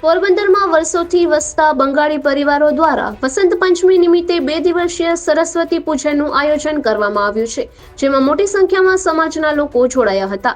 પોરબંદરમાં વર્ષોથી વસતા બંગાળી પરિવારો દ્વારા વસંત પંચમી નિમિત્તે બે દિવસીય સરસ્વતી પૂજનનું આયોજન કરવામાં આવ્યું છે, જેમાં મોટી સંખ્યામાં સમાજના લોકો જોડાયા હતા.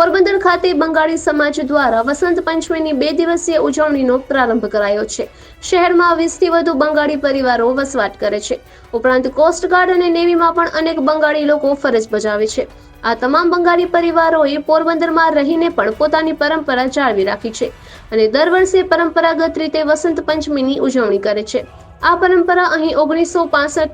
પોરબંદર ખાતે બંગાળી સમાજ દ્વારા વસંત પંચમીની બે દિવસીય ઉજવણીનો પ્રારંભ કરાયો છે. શહેરમાં વીસથી વધુ બંગાળી પરિવારો વસવાટ કરે છે. ઉપરાંત કોસ્ટગાર્ડ અને નેવીમાં પણ અનેક બંગાળી લોકો ફરજ બજાવે છે. આ તમામ બંગાળી પરિવારોએ પોરબંદરમાં રહીને પણ પોતાની પરંપરા જાળવી રાખી છે અને દર વર્ષે પરંપરાગત રીતે વસંત પંચમીની ઉજવણી કરે છે. આ પરંપરા અહીં ઓગણીસો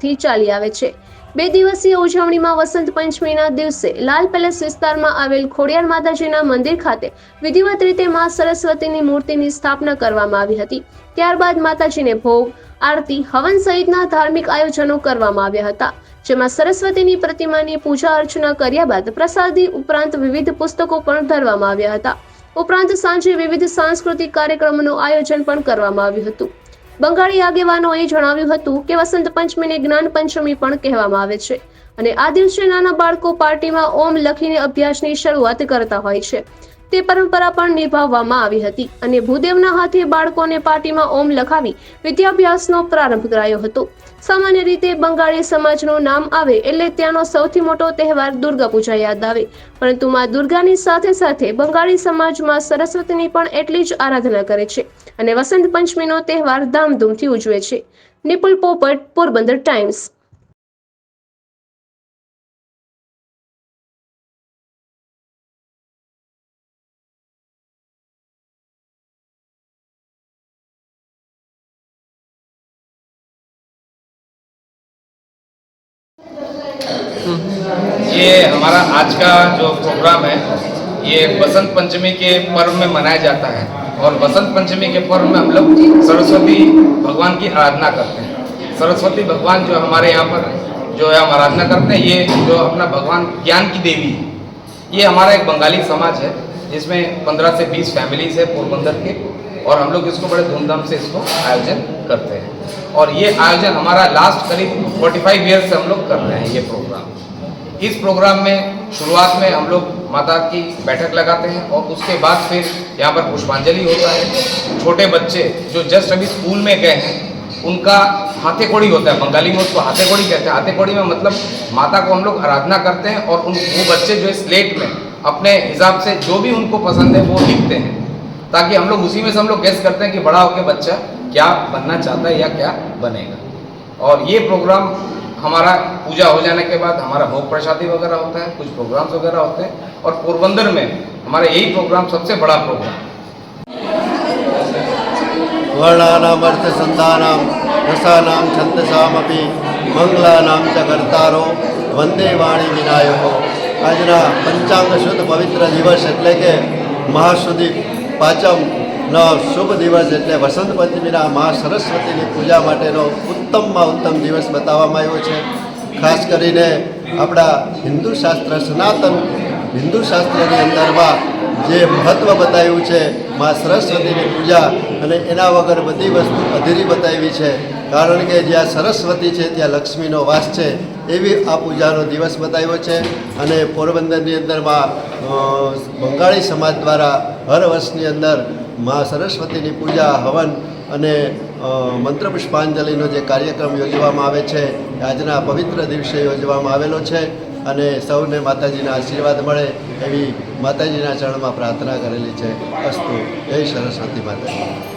થી ચાલી આવે છે. બે દિવસીય ઉજવણીમાં વસંત પંચમીના દિવસે લાલ પેલેસ વિસ્તારમાં આવેલ ખોડિયાર માતાજીના મંદિર ખાતે વિધિવત રીતે મા સરસ્વતીની મૂર્તિની સ્થાપના કરવામાં આવી હતી. ત્યારબાદ માતાજીને ભોગ, આરતી, હવન સહિતના ધાર્મિક આયોજનો કરવામાં આવ્યા હતા. જેમાં સરસ્વતીની પ્રતિમાની પૂજા અર્ચના કર્યા બાદ પ્રસાદી ઉપરાંત વિવિધ પુસ્તકો પણ ધરવામાં આવ્યા હતા. ઉપરાંત સાંજે વિવિધ સાંસ્કૃતિક કાર્યક્રમોનું આયોજન પણ કરવામાં આવ્યું હતું. બંગાળી આગેવાનોએ જણાવ્યું હતું કે વસંત પંચમીને જ્ઞાન પંચમી પણ કહેવામાં આવે છે અને આ દિવસે નાના બાળકો પાર્ટીમાં ઓમ લખીને અભ્યાસની શરૂઆત કરતા હોય છે. તે પરંપરા પણ નિભાવવામાં આવી હતી અને ભૂદેવના હાથે બાળકોને પાર્ટીમાં ઓમ લખાવી વિદ્યાભ્યાસનો પ્રારંભ કરાયો હતો. સામાન્ય રીતે બંગાળી સમાજનું નામ આવે એટલે ત્યાંનો સૌથી મોટો તહેવાર દુર્ગા પૂજા યાદ આવે. પરંતુ માં દુર્ગાની સાથે સાથે બંગાળી સમાજમાં સરસ્વતીની પણ એટલી જ આરાધના કરે છે અને વસંત પંચમીનો તહેવાર ધામધૂમથી ઉજવે છે. નિપુલ પોપટ, પોરબંદર ટાઈમ્સ. ये हमारा आज का जो प्रोग्राम है, ये बसंत पंचमी के पर्व में मनाया जाता है। और बसंत पंचमी के पर्व में हम लोग सरस्वती भगवान की आराधना करते हैं। सरस्वती भगवान जो हमारे यहाँ पर जो है, हम आराधना करते हैं। ये जो अपना भगवान ज्ञान की देवी है, ये हमारा एक बंगाली समाज है। जिसमें 15 से 20 फैमिलीज़ है पोरबंदर के, और हम लोग इसको बड़े धूमधाम से इसको आयोजन करते हैं। और ये आयोजन हमारा लास्ट करीब 45 ईयर से हम लोग कर रहे हैं ये प्रोग्राम इस प्रोग्राम में शुरुआत में हम लोग माता की बैठक लगाते हैं और उसके बाद फिर यहाँ पर पुष्पांजलि होता है। छोटे बच्चे जो जस्ट अभी स्कूल में गए हैं, उनका हाथे कोड़ी होता है। बंगाली में उसको हाथे कोड़ी कहते हैं। हाथे कोड़ी में मतलब माता को हम लोग आराधना करते हैं और उन वो बच्चे जो है स्लेट में अपने हिसाब से जो भी उनको पसंद है वो लिखते हैं। ताकि हम लोग उसी में से हम लोग गेस करते हैं कि बड़ा होकर बच्चा क्या बनना चाहता है या क्या बनेगा और ये प्रोग्राम हमारा पूजा हो जाने के बाद हमारा भोग प्रसादी वगैरह होता है कुछ प्रोग्राम्स वगैरह होते हैं और पोरबंदर में हमारा यही प्रोग्राम सबसे बड़ा प्रोग्राम વર્ણાનામર્થસંધાનામ રસાનામ છંદસામપી મંગલાનામ ચ કર્તારો વંદે વાણી વિનાયકો આજના પંચાંગ શુદ્ધ પવિત્ર દિવસ એટલે કે મહાસુદી પાંચમનો શુભ દિવસ એટલે વસંત પંચમીના મા સરસ્વતીની પૂજા માટેનો ઉત્તમમાં ઉત્તમ દિવસ બતાવવામાં આવ્યો છે. ખાસ કરીને આપણા હિન્દુ શાસ્ત્ર, સનાતન હિન્દુ શાસ્ત્રની અંદરમાં જે મહત્ત્વ બતાવ્યું છે મા સરસ્વતીની પૂજા અને એના વગર બધી વસ્તુ અધીરી બતાવી છે. કારણ કે જ્યાં સરસ્વતી છે, ત્યાં લક્ષ્મીનો વાસ છે. એવી આ પૂજાનો દિવસ બતાવ્યો છે અને પોરબંદરની અંદરમાં બંગાળી સમાજ દ્વારા હર વર્ષની અંદર મા સરસ્વતીની પૂજા, હવન અને મંત્ર પુષ્પાંજલિનો જે કાર્યક્રમ યોજવામાં આવે છે, આજના પવિત્ર દિવસે યોજવામાં આવેલો છે અને સૌને માતાજીના આશીર્વાદ મળે એવી માતાજીના ચરણમાં પ્રાર્થના કરેલી છે. અસ્તુ. જય સરસ્વતી માતાજી.